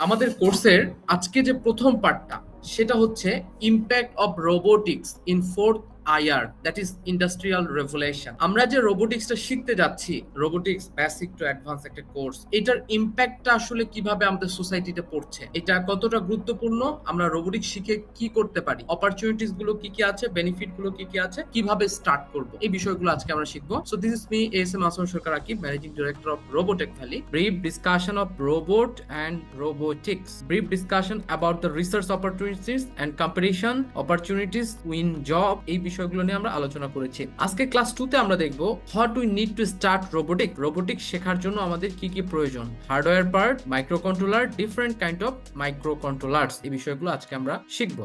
আমাদের কোর্সের আজকে যে প্রথম পার্টটা সেটা হচ্ছে impact of robotics in fourth IR that is industrial revolution আমরা যে রোবোটিক্সটা শিখতে যাচ্ছি রোবোটিক্স বেসিক টু অ্যাডভান্স একটা কোর্স এটার ইম্প্যাক্টটা আসলে কীভাবে আমাদের সোসাইটিতে পড়ছে? এটা কতটা গুরুত্বপূর্ণ? আমরা রোবোটিক্স শিখে কি করতে পারি? অপরচুনিটিসগুলো কি কি আছে? বেনিফিটগুলো কি কি আছে? কীভাবে স্টার্ট করব? এই বিষয়গুলো আজকে আমরা শিখব। So this is me S M Asam Sarkar Akib managing director of Robotech Valley brief discussion of robot and robotics brief discussion about the research opportunities and competition opportunities win job এই বিষয়গুলো নিয়ে আমরা আলোচনা করেছি। আজকে class two তে আমরা দেখব what we need to start robotic robotic শেখার জন্য আমাদের কি কি প্রয়োজন? Hardware part microcontroller different kind of microcontroller এই বিষয়গুলো আজকে আমরা শিখব।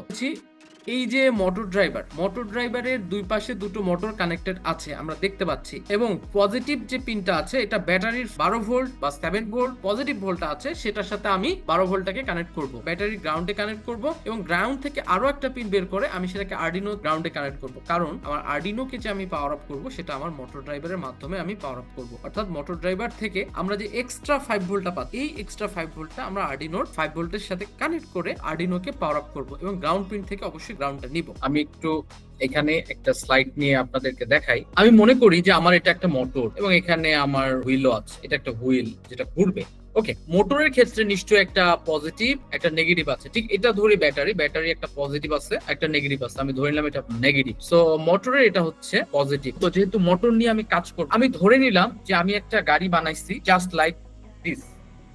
এই যে মোটর ড্রাইভার মোটর ড্রাইভারের দুই পাশে দুটো মোটর কানেক্টেড আছে, আমরা দেখতে পাচ্ছি। এবং পজিটিভ যে পিনটা আছে, এটা ব্যাটারির বারো ভোল্ট বা সেভেন ভোল্ট পজিটিভ ভোল্টটা আছে, সেটার সাথে আমি বারো ভোল্টটাকে কানেক্ট করব। ব্যাটারি গ্রাউন্ডে কানেক্ট করব এবং গ্রাউন্ড থেকে আরও একটা পিন বের করে আমি সেটাকে আর্ডিনো গ্রাউন্ডে কানেক্ট করব। কারণ আমার আর্ডিনোকে যে আমি পাওয়ার আপ করব, সেটা আমার মোটর ড্রাইভারের মাধ্যমে আমি পাওয়ার আপ করব। অর্থাৎ মোটর ড্রাইভার থেকে আমরা যে এক্সট্রা ফাইভ ভোল্টটা পাচ্ছি, এই এক্সট্রা ফাইভ ভোল্টটা আমরা আর্ডিনোর ফাইভ ভোল্টের সাথে কানেক্ট করে আর্ডিনোকে পাওয়ার আপ করব এবং গ্রাউন্ড পিন থেকে অবশ্যই গ্রাউন্ডটা নিব। আমি একটু এখানে একটা স্লাইড নিয়ে আপনাদেরকে দেখাই। আমি মনে করি যে আমার এটা একটা মোটর এবং এখানে আমার হুইলও আছে। এটা একটা হুইল যেটা ঘুরবে। ওকে মোটরের ক্ষেত্রে নিশ্চয়ই একটা পজিটিভ একটা নেগেটিভ আছে। ঠিক এটা ধরে ব্যাটারি ব্যাটারি একটা পজিটিভ আছে, একটা নেগেটিভ আছে। আমি ধরে নিলাম এটা নেগেটিভ সো মোটরের এটা হচ্ছে পজিটিভ তো যেহেতু মোটর নিয়ে আমি কাজ করব, আমি ধরে নিলাম যে আমি একটা গাড়ি বানাইছি জাস্ট লাইক দিস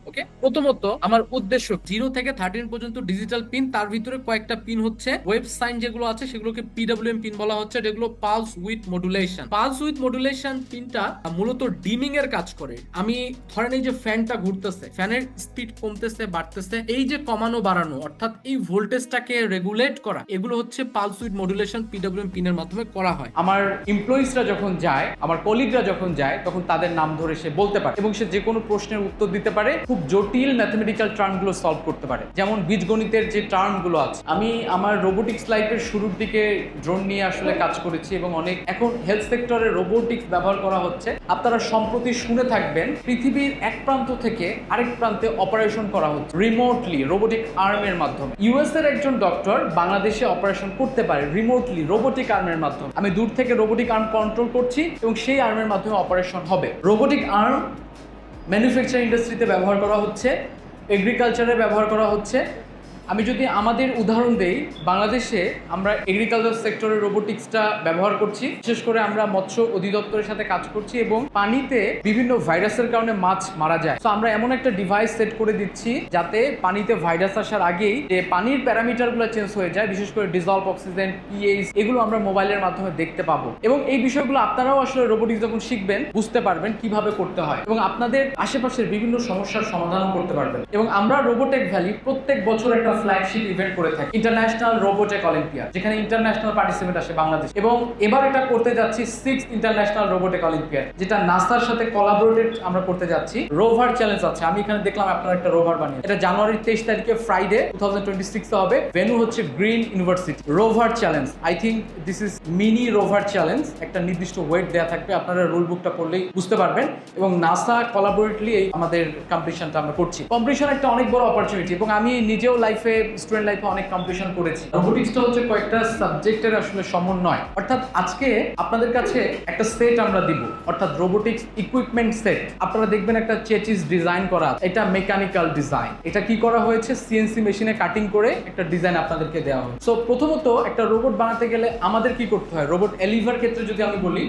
ওকে প্রথমত, আমার উদ্দেশ্য জিরো থেকে থার্টিন পর্যন্ত ডিজিটাল পিন তার ভিতরে কয়েকটা পিন হচ্ছে। ওয়েব সাইন যেগুলো আছে, সেগুলোকে পিডব্লিউএম পিন বলা হচ্ছে, যেগুলো pulse width modulation pulse width modulation পিনটা মূলত ডিমিং এর কাজ করে। আমি ধরেন এই যে ফ্যানটা ঘুরতেছে ফ্যানের স্পিড কমতেছে, বাড়তেছে, এই যে কমানো, বাড়ানো, অর্থাৎ এই ভোল্টেজটাকে রেগুলেট করা, এগুলো হচ্ছে পালস উইথ মডুলেশন পিডব্লিউএম পিনের মাধ্যমে করা হয়। আমার এমপ্লয়িজরা যখন যায়, আমার কলিগরা যখন যায়, তখন তাদের নাম ধরে সে বলতে পারে এবং সে যে কোনো প্রশ্নের উত্তর দিতে পারে। খুব জটিল ম্যাথমেটিক্যাল টার্মগুলো সলভ করতে পারে। যেমন বীজগণিতের যে টার্মগুলো আছে। আমি আমার রোবোটিক্স লাইফের শুরুর দিকে ড্রোন নিয়ে আসলে কাজ করেছি এবং অনেক এখন হেলথ সেক্টরে রোবোটিক্স ব্যবহার করা হচ্ছে। আপনারা সম্প্রতি শুনে থাকবেন, পৃথিবীর এক প্রান্ত থেকে আরেক প্রান্তে অপারেশন করা হচ্ছে। রিমোটলি রোবোটিক আর্মের মাধ্যমে। ইউএস এর একজন ডক্টর বাংলাদেশে অপারেশন করতে পারে রিমোটলি রোবোটিক আর্মের মাধ্যমে। আমি দূর থেকে রোবোটিক আর্ম কন্ট্রোল করছি এবং সেই আর্মের মাধ্যমে অপারেশন হবে। রোবোটিক আর্ম ম্যানুফ্যাকচার ইন্ডাস্ট্রিতে ব্যবহার করা হচ্ছে এগ্রিকালচারে ব্যবহার করা হচ্ছে আমি যদি আমাদের উদাহরণ দেই, বাংলাদেশে আমরা এগ্রিকালচার সেক্টরে রোবোটিক্সটা ব্যবহার করছি। বিশেষ করে আমরা মৎস্য অধিদপ্তরের সাথে কাজ করছি এবং পানিতে বিভিন্ন ভাইরাসের কারণে মাছ মারা যায়। তো আমরা এমন একটা ডিভাইস সেট করে দিচ্ছি যাতে পানিতে ভাইরাস আসার আগেই যে পানির প্যারামিটারগুলো চেঞ্জ হয়ে যায়, বিশেষ করে ডিজলভ অক্সিজেন পিএইচ এগুলো আমরা মোবাইলের মাধ্যমে দেখতে পাবো। এবং এই বিষয়গুলো আপনারাও আসলে রোবোটিক্স যখন শিখবেন, বুঝতে পারবেন কীভাবে করতে হয়। এবং আপনাদের আশেপাশের বিভিন্ন সমস্যার সমাধান করতে পারবেন। এবং আমরা রোবোটেক ভ্যালি প্রত্যেক বছর একটা ফ্ল্যাগশিপ ইভেন্ট করে থাকি। ইন্টারন্যাশনাল রোবোটেক অলিম্পিয়াড যেখানে ইন্টারন্যাশনাল পার্টিসিপেন্ট আসে বাংলাদেশ। এবং এবার এটা করতে যাচ্ছি সিক্স ইন্টারন্যাশনাল রোবোটেক অলিম্পিয়াড যেটা নাসার সাথে কোলাবোরেটেড আমরা করতে যাচ্ছি। রোভার চ্যালেঞ্জ আছে, আমি এখানে দেখলাম আপনারা একটা রোভার বানিয়ে এটা জানুয়ারির তেইশ তারিখে ফ্রাইডে টু থাউজেন্ড হবে। ভেনু হচ্ছে Green University rover challenge I think this is mini rover challenge একটা নির্দিষ্ট ওয়েট দেওয়া থাকবে, আপনারা রুল বুকটা পড়লেই বুঝতে পারবেন। এবং নাসা কোলাবোরেটলি এই আমাদের কম্পিটিশনটা আমরা করছি। কম্পিটিশন একটা অনেক বড় অপরচুনিটি এবং আমি নিজেও লাইফে স্টুডেন্ট লাইফে অনেক কম্পিটিশন করেছি। রোবোটিক্সটা হচ্ছে কয়েকটা সাবজেক্টের আসলে সমন্বয়। অর্থাৎ আজকে আপনাদের কাছে একটা সেট আমরা দিব। অর্থাৎ রোবোটিক্স ইকুইপমেন্ট সেট আপনারা দেখবেন একটা চেচিস ডিজাইন করা এটা মেকানিক্যাল ডিজাইন এটা কি করা হয়েছে? সিএনসি মেশিনে কাটিং করে একটা ডিজাইন আপনাদেরকে দেওয়া হয় সো প্রথমত একটা রোবট বানাতে গেলে আমাদের কি করতে হয়? রোবট এলিভার ক্ষেত্রে যদি আমি বলি